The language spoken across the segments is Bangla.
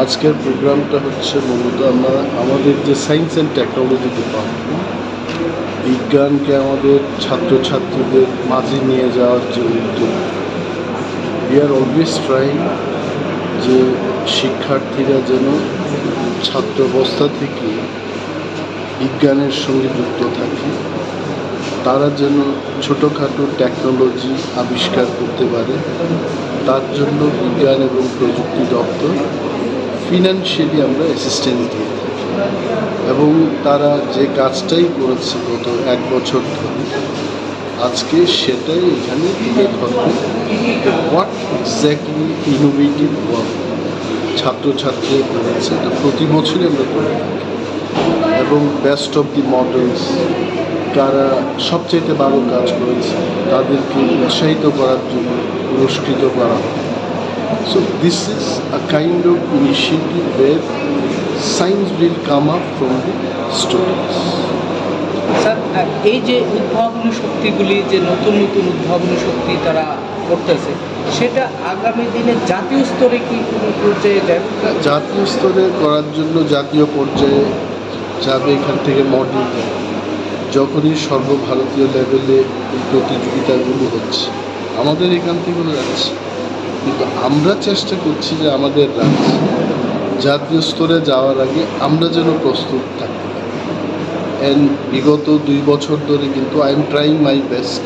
আজকের প্রোগ্রামটা হচ্ছে মূলত আমরা আমাদের যে সায়েন্স অ্যান্ড টেকনোলজি ডিপার্টমেন্ট, বিজ্ঞানকে আমাদের ছাত্রছাত্রীদের মাঝে নিয়ে যাওয়ার যে উদ্যোগ উই আর অলওয়েজ ট্রাইং যে শিক্ষার্থীরা যেন ছাত্রাবস্থা থেকে বিজ্ঞানের সঙ্গে যুক্ত থাকে, তারা যেন ছোটোখাটো টেকনোলজি আবিষ্কার করতে পারে, তার জন্য বিজ্ঞান এবং প্রযুক্তি দপ্তর ফিনান্সিয়ালি আমরা অ্যাসিস্ট্যান্স দিয়ে থাকি। এবং তারা যে কাজটাই করেছে গত এক বছর ধরে, আজকে সেটাই এখানে তুলে ধরবে হোয়াট এক্স্যাক্টলি ইনোভেটিভ ওয়ার্ক ছাত্রছাত্রীরা করেছে, এটা প্রতি বছরই আমরা করে থাকি। এবং বেস্ট অফ দি মডেলস কারা সবচেয়ে ভালো কাজ করেছে, তাদেরকে উৎসাহিত করার জন্য, পুরস্কৃত করা। হয় so this is a kind of initiative where science will come up from the students sir ah, এই যে উদ্ভাবনী শক্তিগুলি যে নতুন নতুন উদ্ভাবনী শক্তি তারা করতেছে সেটা আগামী দিনে জাতীয় স্তরে কি কোনো পর্যায়ে যাবে? জাতীয় স্তরে করার জন্য জাতীয় পর্যায়ে যাবে এখান থেকে মডেল যখনই সর্বভারতীয় লেভেলে এই প্রতিযোগিতাগুলো হচ্ছে। আমাদের এখান থেকেও যাচ্ছে। কিন্তু আমরা চেষ্টা করছি যে আমাদের রাজ্য, জাতীয় স্তরে যাওয়ার আগে আমরা যেন প্রস্তুত থাকতে পারি। অ্যান্ড বিগত দুই বছর ধরে কিন্তু I am trying my best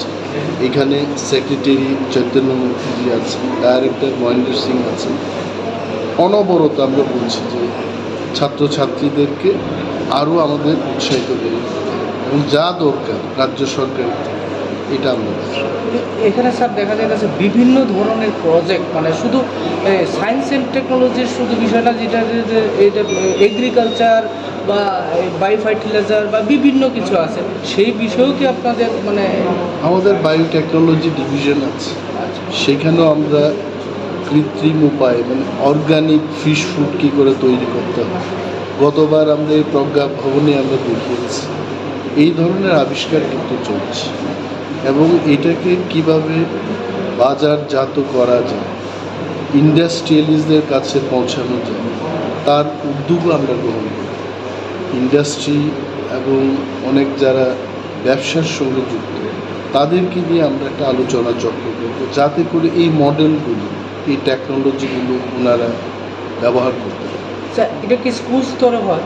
এখানে সেক্রেটারি চৈতন্য মুখার্জি আছে ডাইরেক্টর মহেন্দ্র সিং আছে অনবরত আমরা বলছি যে ছাত্রছাত্রীদেরকে আরও আমাদের উৎসাহিত করে এবং যা দরকার রাজ্য সরকারের এটা এখানে স্যার দেখা যাচ্ছে বিভিন্ন ধরনের প্রজেক্ট মানে শুধু সায়েন্স অ্যান্ড টেকনোলজির শুধু বিষয়টা যেটা এগ্রিকালচার বা বাই ফার্টিলাইজার বা বিভিন্ন কিছু আছে সেই বিষয়েও কি আপনাদের মানে আমাদের বায়োটেকনোলজি ডিভিশন আছে। সেখানেও আমরা কৃত্রিম উপায় মানে অর্গানিক ফিশ ফুড কী করে তৈরি করতে হবে গতবার আমরা এই প্রজ্ঞা ভবনে আমরা দেখিয়েছি। এই ধরনের আবিষ্কার কিন্তু চলছে। এবং এটাকে কীভাবে বাজারজাত করা যায় ইন্ডাস্ট্রিয়ালিস্টদের কাছে পৌঁছানো যায় তার উদ্যোগও আমরা গ্রহণ করি। ইন্ডাস্ট্রি এবং অনেক যারা ব্যবসার সঙ্গে যুক্ত তাদেরকে নিয়ে আমরা একটা আলোচনা চক্র করব যাতে করে এই মডেলগুলো এই টেকনোলজিগুলো ওনারা ব্যবহার করতে পারে। এটা কি স্কুল স্তরে হয়?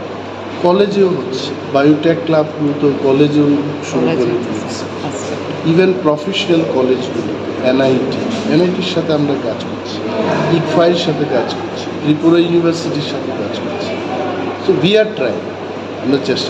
কলেজেও হচ্ছে। বায়োটেক ক্লাবগুলো তো কলেজেও শুরু করে দিয়েছে। আচ্ছা। ইভেন প্রফেশনাল কলেজগুলো এনআইটি এনআইটির সাথে আমরা কাজ করছি ইকফাইয়ের সাথে কাজ করছি, ত্রিপুরা ইউনিভার্সিটির সাথে কাজ করছি। সো ভি আর ট্রাই আমরা চেষ্টা